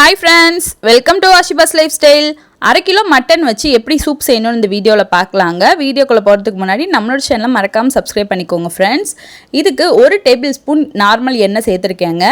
Hi friends welcome to வாஷிபாஸ் life style அரை kilo mutton வச்சு எப்படி சூப் செய்யணும்னு இந்த வீடியோவில் பார்க்கலாங்க. வீடியோக்குள்ளே போகிறதுக்கு முன்னாடி நம்மளோட சேனலை மறக்காமல் சப்ஸ்கிரைப் பண்ணிக்கோங்க ஃப்ரெண்ட்ஸ் இதுக்கு ஒரு டேபிள் ஸ்பூன் நார்மல் எண்ணெய் சேர்த்துருக்கேங்க.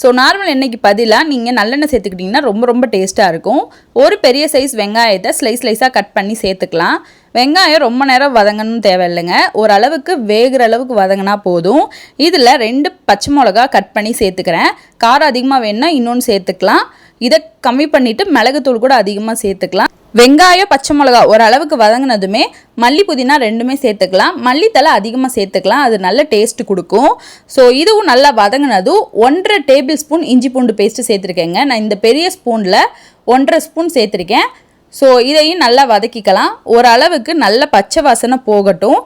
ஸோ நார்மல் எண்ணெய்க்கு பதிலாக நீங்கள் நல்லெண்ணெய் சேர்த்துக்கிட்டிங்கன்னா ரொம்ப ரொம்ப டேஸ்ட்டாக இருக்கும். ஒரு பெரிய சைஸ் வெங்காயத்தை ஸ்லைஸ் ஸ்லைஸாக கட் பண்ணி சேர்த்துக்கலாம். வெங்காயம் ரொம்ப நேரம் வதங்கணும்னு தேவையில்லைங்க. ஓரளவுக்கு வேகிற அளவுக்கு வதங்கினா போதும். இதில் ரெண்டு பச்சை மிளகா கட் பண்ணி சேர்த்துக்கிறேன். காரம் அதிகமாக வேணுன்னா இன்னொன்று சேர்த்துக்கலாம். இதை கம்மி பண்ணிவிட்டு மிளகுத்தூள் கூட அதிகமாக சேர்த்துக்கலாம். வெங்காயம் பச்சை மிளகா ஓரளவுக்கு வதங்கினதுமே மல்லி புதினா ரெண்டுமே சேர்த்துக்கலாம். மல்லித்தலை அதிகமாக சேர்த்துக்கலாம். அது நல்ல டேஸ்ட் கொடுக்கும். ஸோ இதுவும் நல்லா வதங்கினதும் ஒன்றரை டேபிள் ஸ்பூன் இஞ்சி பூண்டு பேஸ்ட்டு சேர்த்துருக்கேங்க. நான் இந்த பெரிய ஸ்பூனில் ஒன்றரை ஸ்பூன் சேர்த்துருக்கேன். ஸோ இதையும் நல்லா வதக்கிக்கலாம். ஓரளவுக்கு நல்ல பச்சை வாசனை போகட்டும்.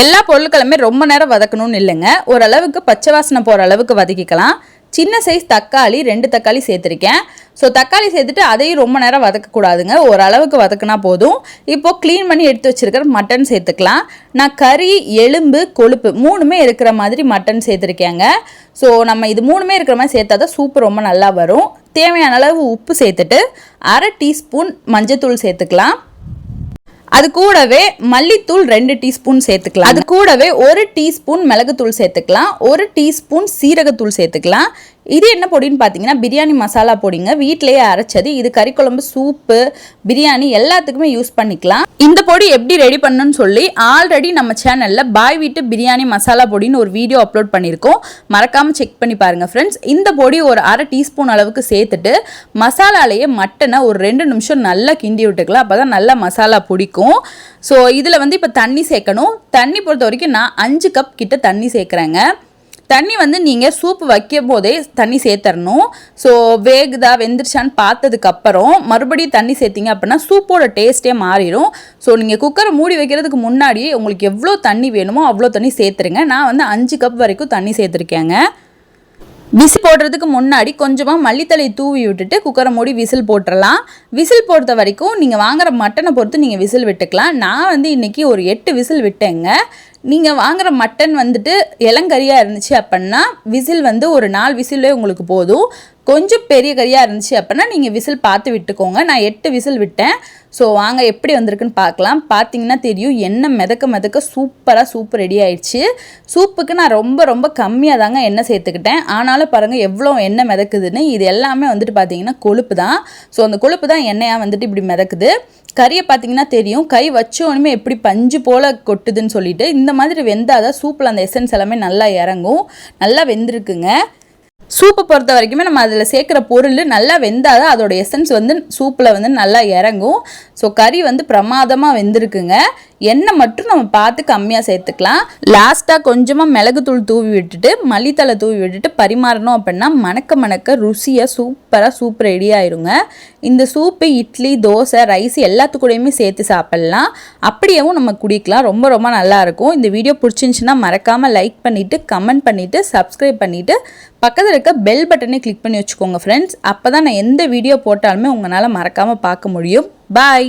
எல்லா பொருட்களுமே ரொம்ப நேரம் வதக்கணும்னு இல்லைங்க. ஓரளவுக்கு பச்சை வாசனை போகிற அளவுக்கு வதக்கிக்கலாம். சின்ன சைஸ் தக்காளி ரெண்டு தக்காளி சேர்த்துருக்கேன். ஸோ தக்காளி சேர்த்துட்டு அதையும் ரொம்ப நேரம் வதக்கக்கூடாதுங்க. ஓரளவுக்கு வதக்குனா போதும். இப்போது க்ளீன் பண்ணி எடுத்து வச்சுருக்கிற மட்டன் சேர்த்துக்கலாம். நான் கறி எலும்பு கொழுப்பு மூணுமே இருக்கிற மாதிரி மட்டன் சேர்த்துருக்கேங்க. ஸோ நம்ம இது மூணுமே இருக்கிற மாதிரி சேர்த்தா தான் சூப்பு ரொம்ப நல்லா வரும். தேவையான அளவு உப்பு சேர்த்துட்டு அரை டீஸ்பூன் மஞ்சத்தூள் சேர்த்துக்கலாம். அது கூடவே மல்லித்தூள் ரெண்டு டீஸ்பூன் சேர்த்துக்கலாம். அது கூடவே ஒரு டீஸ்பூன் மிளகுத்தூள் சேர்த்துக்கலாம். ஒரு டீஸ்பூன் சீரகத்தூள் சேர்த்துக்கலாம். இது என்ன பொடின்னு பார்த்தீங்கன்னா பிரியாணி மசாலா பொடிங்க. வீட்டிலேயே அரைச்சது. இது கறி குழம்பு சூப்பு பிரியாணி எல்லாத்துக்குமே யூஸ் பண்ணிக்கலாம். இந்த பொடி எப்படி ரெடி பண்ணணும்னு சொல்லி ஆல்ரெடி நம்ம சேனலில் பாய் வீட்டு பிரியாணி மசாலா பொடின்னு ஒரு வீடியோ அப்லோட் பண்ணியிருக்கோம். மறக்காமல் செக் பண்ணி பாருங்கள் ஃப்ரெண்ட்ஸ் இந்த பொடி ஒரு அரை டீஸ்பூன் அளவுக்கு சேர்த்துட்டு மசாலாலேயே மட்டனை ஒரு ரெண்டு நிமிஷம் நல்லா கிண்டி விட்டுக்கலாம். அப்போ தான் நல்லா மசாலா பிடிக்கும். ஸோ இதில் வந்து இப்போ தண்ணி சேர்க்கணும். தண்ணி பொறுத்த வரைக்கும் நான் அஞ்சு கப் கிட்ட தண்ணி சேர்க்குறேங்க. தண்ணி வந்து நீங்கள் சூப் வைக்கும் போதே தண்ணி சேர்த்தரணும். ஸோ வேகுதா வெந்துருச்சான்னு பார்த்ததுக்கப்புறம் மறுபடியும் தண்ணி சேர்த்திங்க அப்படின்னா சூப்போட டேஸ்ட்டே மாறிடும். ஸோ நீங்கள் குக்கரை மூடி வைக்கிறதுக்கு முன்னாடியே உங்களுக்கு எவ்வளோ தண்ணி வேணுமோ அவ்வளோ தண்ணி சேர்த்துருங்க. நான் வந்து அஞ்சு கப் வரைக்கும் தண்ணி சேர்த்துருக்கேங்க. விசில் போடுறதுக்கு முன்னாடி கொஞ்சமாக மல்லித்தலையை தூவி விட்டுட்டு குக்கரை மூடி விசில் போட்டுடலாம் விசில் பொறுத்த வரைக்கும் நீங்கள் வாங்குகிற மட்டனை பொறுத்து நீங்கள் விசில் விட்டுக்கலாம். நான் வந்து இன்றைக்கி ஒரு எட்டு விசில் விட்டேங்க. நீங்கள் வாங்குகிற மட்டன் வந்துட்டு இளங்கறியாக இருந்துச்சு அப்படின்னா விசில் வந்து ஒரு நாலு விசிலே உங்களுக்கு போதும். கொஞ்சம் பெரிய கறியாக இருந்துச்சு அப்படின்னா நீங்கள் விசில் பார்த்து விட்டுக்கோங்க. நான் எட்டு விசில் விட்டேன். ஸோ வாங்க எப்படி வந்திருக்குன்னு பார்க்கலாம். பார்த்தீங்கன்னா தெரியும் எண்ணெய் மிதக்க மிதக்க சூப்பராக சூப் ரெடி ஆயிடுச்சு. சூப்புக்கு நான் ரொம்ப ரொம்ப கம்மியாக தாங்க எண்ணெய் சேர்த்துக்கிட்டேன். ஆனாலும் பாருங்கள் எவ்வளோ எண்ணெய் மிதக்குதுன்னு. இது எல்லாமே வந்துட்டு பார்த்தீங்கன்னா கொழுப்பு தான். ஸோ அந்த கொழுப்பு தான் எண்ணெயாக வந்துட்டு இப்படி மிதக்குது. கறியை பார்த்தீங்கன்னா தெரியும் கை வச்சோனுமே எப்படி பஞ்சு போல் கொட்டுதுன்னு சொல்லிட்டு இந்த மாதிரி வெந்தால் தான் சூப்பில் அந்த எசன்ஸ் எல்லாமே நல்லா இறங்கும். நல்லா வெந்திருக்குங்க. சூப்பை பொறுத்த வரைக்குமே நம்ம அதில் சேர்க்குற பொருள் நல்லா வெந்தால் தான் அதோட எசன்ஸ் வந்து சூப்பில் வந்து நல்லா இறங்கும். ஸோ கறி வந்து பிரமாதமாக வெந்திருக்குங்க. எண்ணெய் மட்டும் நம்ம பார்த்து கம்மியாக சேர்த்துக்கலாம். லாஸ்ட்டாக கொஞ்சமாக மிளகுத்தூள் தூவி விட்டுட்டு மல்லித்தலை தூவி விட்டுட்டு பரிமாறணும் அப்படின்னா மணக்க மணக்க ருசியாக சூப்பராக சூப் ரெடி ஆயிருங்க. இந்த சூப்பு இட்லி தோசை ரைஸ் எல்லாத்துக்கூடையுமே சேர்த்து சாப்பிட்லாம். அப்படியேவும் நம்ம குடிக்கலாம். ரொம்ப ரொம்ப நல்லாயிருக்கும் இந்த வீடியோ பிடிச்சிருந்துச்சின்னா மறக்காமல் லைக் பண்ணிவிட்டு கமெண்ட் பண்ணிவிட்டு சப்ஸ்கிரைப் பண்ணிவிட்டு பக்கத்தில் இருக்க பெல் பட்டனை கிளிக் பண்ணி வச்சுக்கோங்க ஃப்ரெண்ட்ஸ் அப்போ தான் நான் எந்த வீடியோ போட்டாலுமே உங்களால் மறக்காமல் பார்க்க முடியும். பாய்